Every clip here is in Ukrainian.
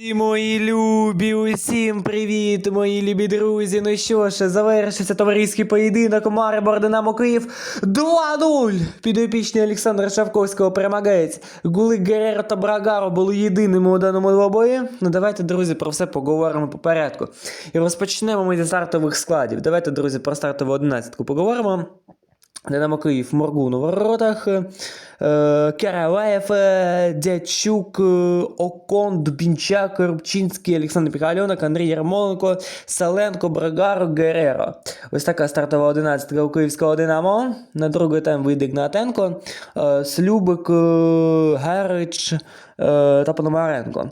Всі мої любі, усім привіт, мої любі друзі. Ну що ж, завершився товариський поєдинок Марибор Динамо Київ 2-0. Підопічний Олександра Шавковського перемагається. Гули Гереро та Брагаро були єдиними у даному двобої. Ну давайте, друзі, про все поговоримо по порядку. І розпочнемо ми зі стартових складів. Давайте, друзі, про стартову одинадцятку поговоримо. Динамо Київ, Моргун у воротах, е, Караваєв, е, Дячук, е, Окон, Дубінчак, Рубчинський, Олександр Піхальонок, Андрій Ярмоленко, Саленко, Брагаро, Гереро. Ось така стартова одинадцятка у київського Динамо. На другий тайм вийде Гнатенко, Слюбик, Гарич та Пономаренко.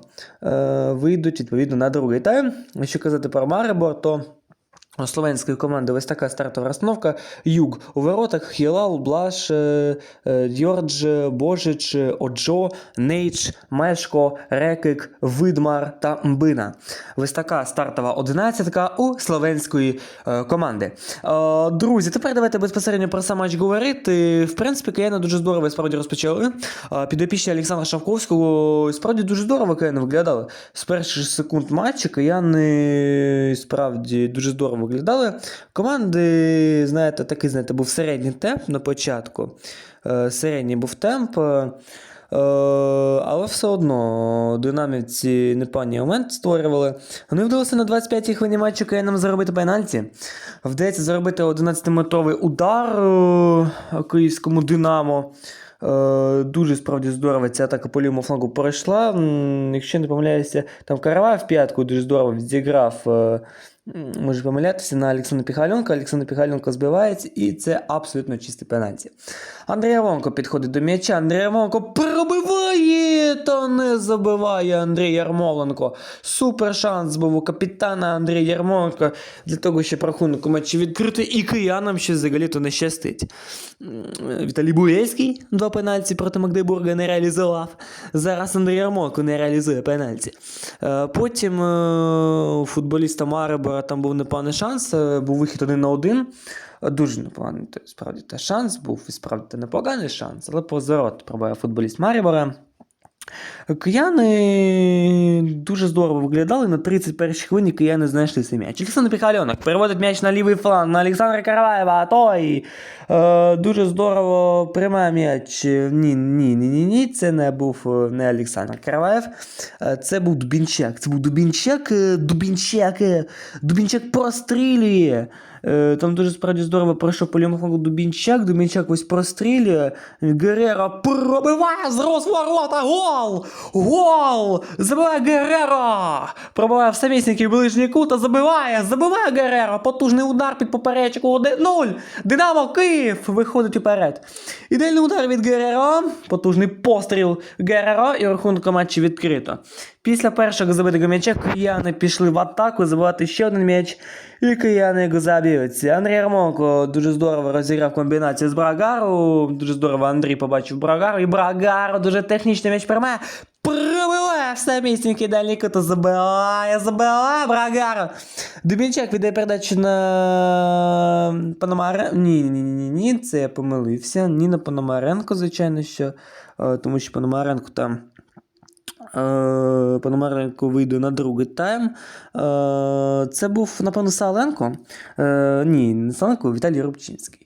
Вийдуть відповідно на другий тайм. Якщо казати про Марибор, то словенської команди ось така стартова розстановка. Юг у воротах Хілал, Блаш, е, е, Дьордж, Божич, Оджо, Нейч, Мешко, Рекик, Видмар та Мбина. Ось така стартова одинадцятка у словенської е, команди. Друзі, тепер давайте безпосередньо про сам матч говорити. В принципі, кияни дуже здорово справді розпочали. Підопічні Олександра Шавковського справді дуже здорово кияни виглядали. З перших секунд матчу кияни справді дуже здорово виглядали. Команди, знаєте, такий, знаєте, був середній темп на початку. Е, Середній був темп. е, Але все одно динамівці непогані момент створювали. Вони вдалося на 25-й хвилині матчу киянам заробити пенальті. Вдається заробити 11-метровий удар е, київському Динамо. Дуже справді здорово ця атака по лівому флангу пройшла. Якщо не помиляюся, там Караваєв п'ятку дуже здорово відіграв. М, Може помилятися на Олександра Піхальонка. Олександр Піхальонко збивається, і це абсолютно чистий пенальті. Андрій Вонко підходить до м'яча. Андрій Вонко пробиває та не забиває Андрій Ярмоленко. Супер шанс був у капітана Андрія Ярмоленко для того, щоб рахунок у матчі відкрити, і киянам ще взагалі-то не щастить. Віталій Буєвський два пенальті проти Магдебурга не реалізував. Зараз Андрій Ярмоленко не реалізує пенальті. Е, Потім е, у футболіста Марибора там був непоганий шанс, е, був вихід один на один. Дуже непоганий справді та шанс був, і справді непоганий шанс, але позорот пробиває футболіст Марібора. Кияни дуже здорово виглядали. На 31-й хвилині кияни знайшли цей м'яч. Олександр Піхальонок переводить м'яч на лівий фланг на Олександра Караваєва, а той е, дуже здорово приймає м'яч. Ні, ні, ні, ні, ні. Це не був е, не Олександр Караваєв. Е, це був Дубінчак. Це був Дубінчак. е, Дубінчак. Дубінчак прострілює. Е, Там дуже справді здорово пройшов по флангу Дубінчак. Дубінчак ось прострілює. Герера пробиває з розворота. Гол! Гол! Забиває Гереро! Пробиває в самісінький ближній кут, а забиває! Забиває Гереро! Потужний удар під поперечку 1-0! Динамо Київ виходить уперед. Ідеальний удар від Гереро. Потужний постріл Гереро і рахунок матчі відкрито. Після першого забитого м'яча кияни пішли в атаку забивати ще один м'яч. І кияни його заб'ють. Андрій Ярмонко дуже здорово розіграв комбінацію з Брагару. Дуже здорово Андрій побачив Брагару. І Брагаро дуже технічний м'яч приймає. Пробиває в самісінький дальній кут. Забиває, забиває Брагаро. Дубінчак віддає передачу на Пономаренко. Ні, ні, ні, ні, це я помилився. Ні на Пономаренко, звичайно, що. е, Тому що Пономаренко там. Е, Пономаренко вийде на другий тайм. Е, Це був, напевно, Саленко. Е, Ні, не Саленко, Віталій Рубчинський.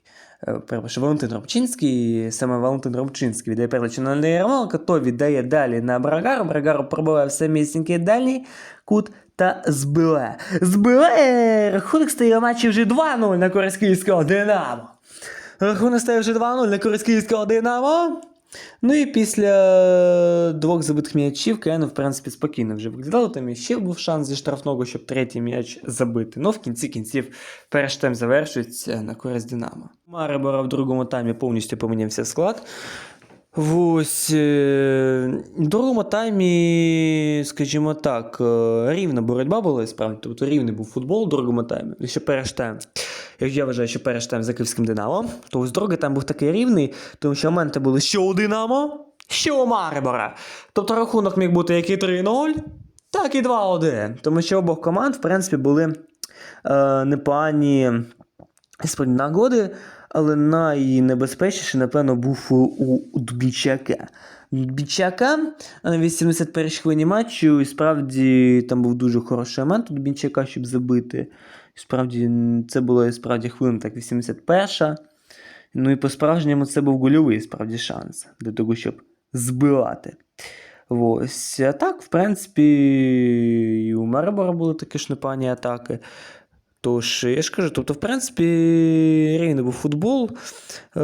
Перепрошую, Валентин Рубчинський, саме Валентин Рубчинський віддає передачу на Ярмоленка, то віддає далі на Брагару. Брагару пробиває в самісінький дальній кут та збиває. Збиває! Рахунок стає матчі вже 2-0 на користь київського Динамо. Рахунок стає вже 2-0 на користь київського Динамо. Ну і після двох забитих м'ячів Кияни, в принципі, спокійно вже виглядало. Там і ще був шанс зі штрафного, щоб третій м'яч забити. Ну, в кінці кінців перший тайм завершується на користь Динамо. Марибора в другому таймі повністю помінявся склад. Ось е, в другому таймі, скажімо так, е, рівна боротьба була справді. Тобто рівний був футбол у другому таймі. Тайм, як я вважаю, що перший тайм за київським Динамо, то ось другий тайм був такий рівний, тому що моменти були що у Динамо, що у Марибора. Тобто рахунок міг бути як і 3-0, так і 2-1. Тому що обох команд, в принципі, були е, непогані нагоди, але найнебезпечніший, напевно, був у, Дубінчака. Дубінчака на 81 хвилині матчу. І справді там був дуже хороший момент у Дубінчака, щоб забити. Справді це була і справді хвилина так 81. Ну і по-справжньому це був гольовий справді шанс для того, щоб збивати. Ось. А так, в принципі, і у Марибора були такі ж непані атаки. Тож, я ж кажу, тобто, в принципі, рівний був футбол. Е,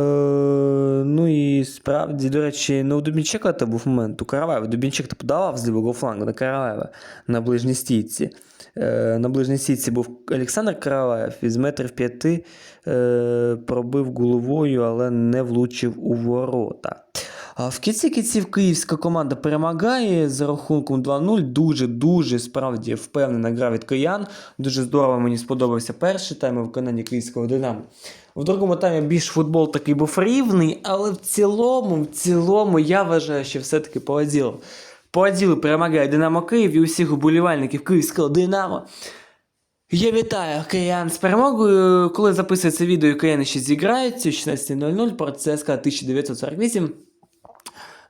ну і справді, до речі, ну, у Дубінчака то був момент у Караваєва. Дубінчак то подавав з лівого флангу на Караваєва на ближній стійці. Е, на ближній стійці був Олександр Караваєв із метрів п'яти е, пробив головою, але не влучив у ворота. В кінці кінців київська команда перемагає за рахунком 2-0. Дуже-дуже справді впевнена гра від киян. Дуже здорово мені сподобався перший тайм у виконанні київського Динамо. В другому таймі більш футбол такий був рівний, але в цілому, в цілому я вважаю, що все-таки Поваділов. Поваділов перемагає Динамо Київ і усіх уболівальників київського Динамо. Я вітаю киян з перемогою. Коли записується відео, кияни ще зіграють о 16.00 проти ЦСКА 1948.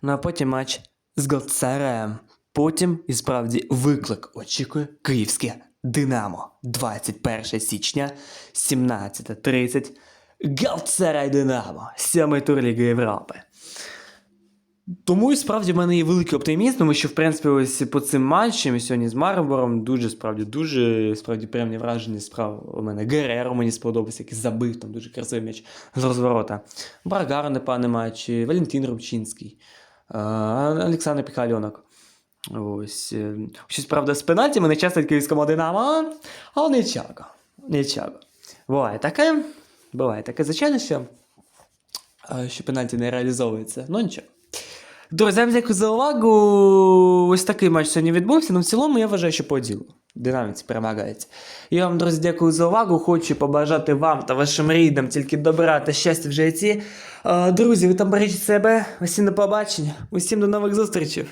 Ну а потім матч з Галцараєм. Потім і справді виклик очікує київське Динамо. 21 січня, 17.30. Галцарай Динамо. Сьомий тур Ліги Європи. Тому і справді в мене є великий оптимізм, тому що, в принципі, ось по цим матчам сьогодні з Марбором дуже справді дуже справді приємні враження справ. У мене Гереро мені сподобався, який забив там дуже красивий м'яч з розворота. Брагар непоганий матч, Валентин Рубчинський, Олександр Піхальонок. Ось. е, Щось, правда, з пенальті мене часто київському Динамо, але нічого. Нічого. Буває таке. Буває таке, звичайно, що, е, що пенальті не реалізовується. Ну нічого. Друзі, дякую за увагу. Ось такий матч сьогодні відбувся. Ну, в цілому я вважаю, що по ділу. Динаміці перемагається. Я вам, друзі, дякую за увагу. Хочу побажати вам та вашим рідним тільки добра та щастя в житті. Е, Друзі, ви там бережіть себе. Усім до побачення. Усім до нових зустрічей.